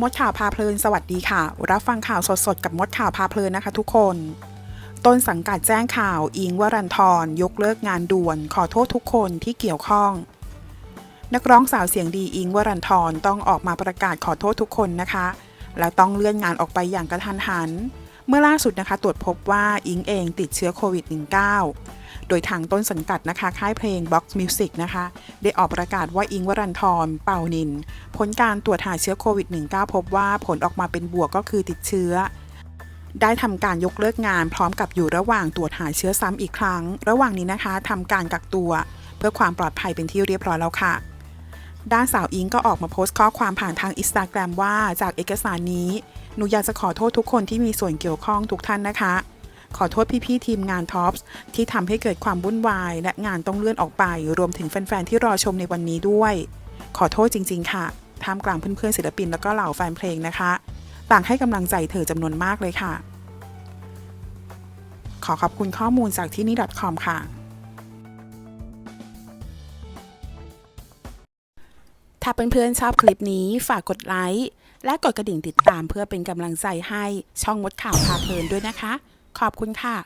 มดข่าวพาเพลินสวัสดีค่ะ รับฟังข่าวสดๆ กับมดข่าวพาเพลินนะคะทุกคน ต้นสังกัดแจ้งข่าวอิงวรันทรยกเลิกงานด่วน ขอโทษทุกคนที่เกี่ยวข้อง นักร้องสาวเสียงดีอิงวรันทรต้องออกมาประกาศขอโทษทุกคนนะคะ และต้องเลื่อนงานออกไปอย่างกระทันหัน เมื่อล่าสุดนะคะ ตรวจพบว่าอิงเองติดเชื้อโควิด -19 โดยทางต้นสังกัดนะคะ ค่ายเพลง Box Music นะคะ ได้ออกประกาศว่าอิงวรันทรเป่านิน ผลการตรวจหาเชื้อโควิด -19 พบว่าผลออกมาเป็นบวกก็คือติดเชื้อ ได้ทำการยกเลิกงานพร้อมกับอยู่ระหว่างตรวจหาเชื้อซ้ำอีกครั้ง ระหว่างนี้นะคะทำการกักตัว เพื่อความปลอดภัยเป็นที่เรียบร้อยแล้วค่ะด้านสาวอิงก็ออกมาโพสต์ข้อความผ่านทางอินสตาแกรมว่าจากเอกสารนี้ หนูอยากจะขอโทษทุกคนที่มีส่วนเกี่ยวข้องทุกท่านนะคะ ขอโทษพี่ๆทีมงานท็อปส์ที่ทำให้เกิดความวุ่นวาย และงานต้องเลื่อนออกไป รวมถึงแฟนๆที่รอชมในวันนี้ด้วย ขอโทษจริง ๆ ค่ะท่ามกลางเพื่อนๆศิลปินแล้วก็เหล่าแฟนเพลงนะคะ ต่างให้กำลังใจเธอจำนวนมากเลยค่ะ ขอขอบคุณข้อมูลจากที่นี่ .com ค่ะถ้าเพื่อนๆชอบคลิปนี้ฝากกดไลค์และกดกระดิ่งติดตามเพื่อเป็นกำลังใจให้ช่องมดข่าวพาเพลินด้วยนะคะ ขอบคุณค่ะ